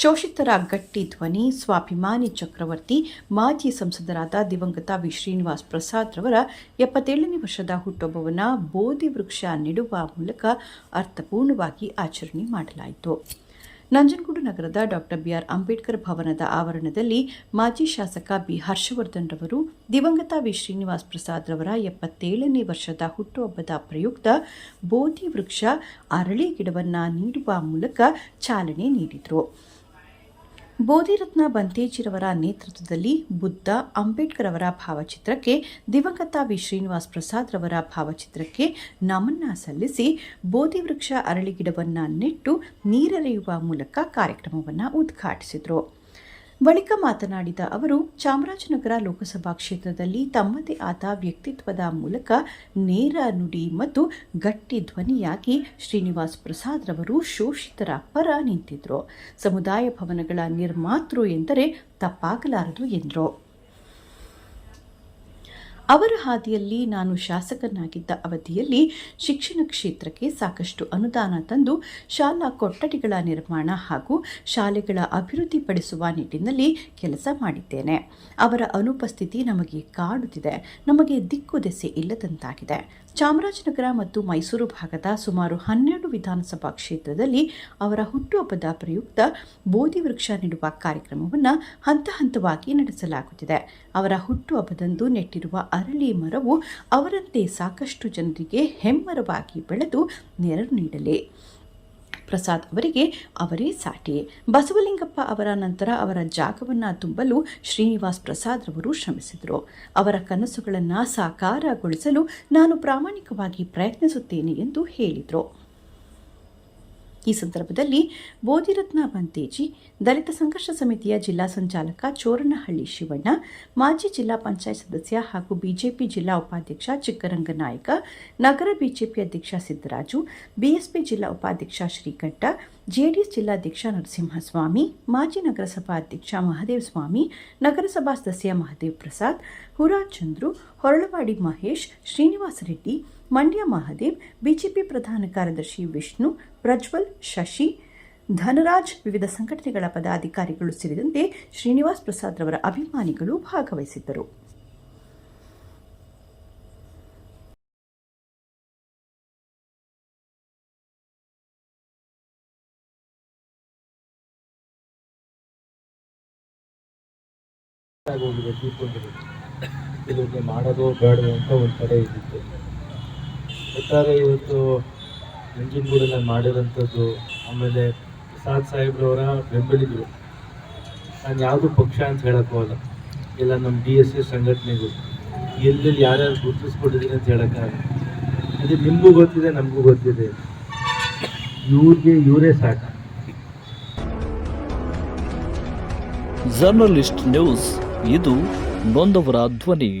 ಶೋಷಿತರ ಗಟ್ಟಿ ಧ್ವನಿ, ಸ್ವಾಭಿಮಾನಿ ಚಕ್ರವರ್ತಿ, ಮಾಜಿ ಸಂಸದರಾದ ದಿವಂಗತ ವಿ. ಶ್ರೀನಿವಾಸ್ ಪ್ರಸಾದ್ ರವರ ಎಪ್ಪತ್ತೇಳನೇ ವರ್ಷದ ಹುಟ್ಟುಹಬ್ಬವನ್ನು ಬೋಧಿ ವೃಕ್ಷ ನೆಡುವ ಮೂಲಕ ಅರ್ಥಪೂರ್ಣವಾಗಿ ಆಚರಣೆ ಮಾಡಲಾಯಿತು. ನಂಜನಗೂಡು ನಗರದ ಡಾಕ್ಟರ್ ಬಿಆರ್ ಅಂಬೇಡ್ಕರ್ ಭವನದ ಆವರಣದಲ್ಲಿ ಮಾಜಿ ಶಾಸಕ ಬಿ. ಹರ್ಷವರ್ಧನ್ ರವರು, ದಿವಂಗತ ವಿ. ಶ್ರೀನಿವಾಸ್ ಪ್ರಸಾದ್ ರವರ ಎಪ್ಪತ್ತೇಳನೇ ವರ್ಷದ ಹುಟ್ಟುಹಬ್ಬದ ಪ್ರಯುಕ್ತ ಬೋಧಿ ವೃಕ್ಷ ಅರಳಿ ಗಿಡವನ್ನು ನೀಡುವ ಮೂಲಕ ಚಾಲನೆ ನೀಡಿದರು. ಬೋಧಿರತ್ನ ಬಂತೇಜಿರವರ ನೇತೃತ್ವದಲ್ಲಿ ಬುದ್ಧ ಅಂಬೇಡ್ಕರ್ ಅವರ ಭಾವಚಿತ್ರಕ್ಕೆ, ದಿವಂಗತ ವಿ. ಶ್ರೀನಿವಾಸ್ ಪ್ರಸಾದ್ ರವರ ಭಾವಚಿತ್ರಕ್ಕೆ ನಮನ ಸಲ್ಲಿಸಿ ಬೋಧಿವೃಕ್ಷ ಅರಳಿ ಗಿಡವನ್ನು ನೆಟ್ಟು ನೀರೆರೆಯುವ ಮೂಲಕ ಕಾರ್ಯಕ್ರಮವನ್ನು ಉದ್ಘಾಟಿಸಿದರು. ಬಳಿಕ ಮಾತನಾಡಿದ ಅವರು, ಚಾಮರಾಜನಗರ ಲೋಕಸಭಾ ಕ್ಷೇತ್ರದಲ್ಲಿ ತಮ್ಮದೇ ಆದ ವ್ಯಕ್ತಿತ್ವದ ಮೂಲಕ ನೇರ ನುಡಿ ಮತ್ತು ಗಟ್ಟಿ ಧ್ವನಿಯಾಗಿ ಶ್ರೀನಿವಾಸ್ ಪ್ರಸಾದ್ ರವರು ಶೋಷಿತರ ಪರ ನಿಂತಿದ್ರು. ಸಮುದಾಯ ಭವನಗಳ ನಿರ್ಮಾತೃ ಎಂದರೆ ತಪ್ಪಾಗಲಾರದು ಎಂದರು. ಅವರ ಹಾದಿಯಲ್ಲಿ ನಾನು ಶಾಸಕನಾಗಿದ್ದ ಅವಧಿಯಲ್ಲಿ ಶಿಕ್ಷಣ ಕ್ಷೇತ್ರಕ್ಕೆ ಸಾಕಷ್ಟು ಅನುದಾನ ತಂದು ಶಾಲಾ ಕೊಠಡಿಗಳ ನಿರ್ಮಾಣ ಹಾಗೂ ಶಾಲೆಗಳ ಅಭಿವೃದ್ಧಿಪಡಿಸುವ ನಿಟ್ಟಿನಲ್ಲಿ ಕೆಲಸ ಮಾಡಿದ್ದೇನೆ. ಅವರ ಅನುಪಸ್ಥಿತಿ ನಮಗೆ ಕಾಡುತ್ತಿದೆ. ನಮಗೆ ದಿಕ್ಕು ದೆಸೆ ಇಲ್ಲದಂತಾಗಿದೆ. ಚಾಮರಾಜನಗರ ಮತ್ತು ಮೈಸೂರು ಭಾಗದ ಸುಮಾರು ಹನ್ನೆರಡು ವಿಧಾನಸಭಾ ಕ್ಷೇತ್ರದಲ್ಲಿ ಅವರ ಹುಟ್ಟುಹಬ್ಬದ ಪ್ರಯುಕ್ತ ಬೋಧಿ ವೃಕ್ಷ ನೆಡುವ ಕಾರ್ಯಕ್ರಮವನ್ನು ಹಂತ ಹಂತವಾಗಿ ನಡೆಸಲಾಗುತ್ತಿದೆ. ಅವರ ಹುಟ್ಟುಹಬ್ಬದಂದು ನೆಟ್ಟಿರುವ ಅರಳಿ ಮರವು ಅವರಂತೆ ಸಾಕಷ್ಟು ಜನರಿಗೆ ಹೆಮ್ಮರವಾಗಿ ಬೆಳೆದು ನೆರಳು ನೀಡಲಿ. ಪ್ರಸಾದ್ ಅವರಿಗೆ ಅವರೇ ಸಾಟಿ. ಬಸವಲಿಂಗಪ್ಪ ಅವರ ನಂತರ ಅವರ ಜಾಗವನ್ನು ತುಂಬಲು ಶ್ರೀನಿವಾಸ್ ಪ್ರಸಾದ್ ರವರು ಶ್ರಮಿಸಿದರು. ಅವರ ಕನಸುಗಳನ್ನು ಸಾಕಾರಗೊಳಿಸಲು ನಾನು ಪ್ರಾಮಾಣಿಕವಾಗಿ ಪ್ರಯತ್ನಿಸುತ್ತೇನೆ ಎಂದು ಹೇಳಿದರು. ಈ ಸಂದರ್ಭದಲ್ಲಿ ಬೋಧಿರತ್ನ ಬಂತೇಜಿ, ದಲಿತ ಸಂಘರ್ಷ ಸಮಿತಿಯ ಜಿಲ್ಲಾ ಸಂಚಾಲಕ ಚೋರನಹಳ್ಳಿ ಶಿವಣ್ಣ, ಮಾಜಿ ಜಿಲ್ಲಾ ಪಂಚಾಯತ್ ಸದಸ್ಯ ಹಾಗೂ ಬಿಜೆಪಿ ಜಿಲ್ಲಾ ಉಪಾಧ್ಯಕ್ಷ ಚಿಕ್ಕರಂಗನಾಯಕ ನಗರ ಬಿಜೆಪಿ ಅಧ್ಯಕ್ಷ ಸಿದ್ದರಾಜು, ಬಿಎಸ್ಪಿ ಜಿಲ್ಲಾ ಉಪಾಧ್ಯಕ್ಷ ಶ್ರೀಕಂಠ, ಜೆಡಿಎಸ್ ಜಿಲ್ಲಾಧ್ಯಕ್ಷ ನರಸಿಂಹಸ್ವಾಮಿ, ಮಾಜಿ ನಗರಸಭಾ ಅಧ್ಯಕ್ಷ ಮಹದೇವ್ ಸ್ವಾಮಿ, ನಗರಸಭಾ ಸದಸ್ಯ ಮಹದೇವ್ ಪ್ರಸಾದ್ ಹುರಾ ಚಂದ್ರು, ಹೊರಳವಾಡಿ ಮಹೇಶ್, ಶ್ರೀನಿವಾಸ ರೆಡ್ಡಿ ಮಂಡ್ಯ ಮಹಾದೇವ್, ಬಿಜೆಪಿ ಪ್ರಧಾನ ಕಾರ್ಯದರ್ಶಿ ವಿಷ್ಣು, ಪ್ರಜ್ವಲ್, ಶಶಿ, ಧನರಾಜ್ ವಿವಿಧ ಸಂಘಟನೆಗಳ ಪದಾಧಿಕಾರಿಗಳು ಸೇರಿದಂತೆ ಶ್ರೀನಿವಾಸ್ ಪ್ರಸಾದ್ ರವರ ಅಭಿಮಾನಿಗಳು ಭಾಗವಹಿಸಿದ್ದರು. ಮಾಡೋದು ಬೇಡ ಅಂತ ಒಂದು ಕಡೆ ಇದ್ದಿತ್ತು. ಒಟ್ಟಾರೆ ಇವತ್ತು ನಂಜನಗೂಡಲ್ಲಿ ಮಾಡಿರೋಂಥದ್ದು, ಆಮೇಲೆ ಪ್ರಸಾದ್ ಸಾಹೇಬ್ರವರ ಬೆಂಬಲಿಗರು. ನಾನು ಯಾವುದು ಪಕ್ಷ ಅಂತ ಹೇಳಕ್ಕೆ ಹೋಗಲ್ಲ. ಇಲ್ಲ ನಮ್ಮ ಡಿ ಎಸ್ ಎಸ್ ಸಂಘಟನೆಗಳು. ಎಲ್ಲೆಲ್ಲಿ ಯಾರ್ಯಾರು ಗುರುತಿಸ್ಕೊಂಡಿದ್ದೀನಿ ಅಂತ ಹೇಳೋಕ್ಕಾಗಲ್ಲ ಅದು ನಿಮಗೂ ಗೊತ್ತಿದೆ, ನಮಗೂ ಗೊತ್ತಿದೆ. ಇವ್ರಿಗೆ ಇವರೇ ಸಾಕ. ಜರ್ನಲಿಸ್ಟ್ ನ್ಯೂಸ್ ಇದು ನೊಂದವರ ಧ್ವನಿ.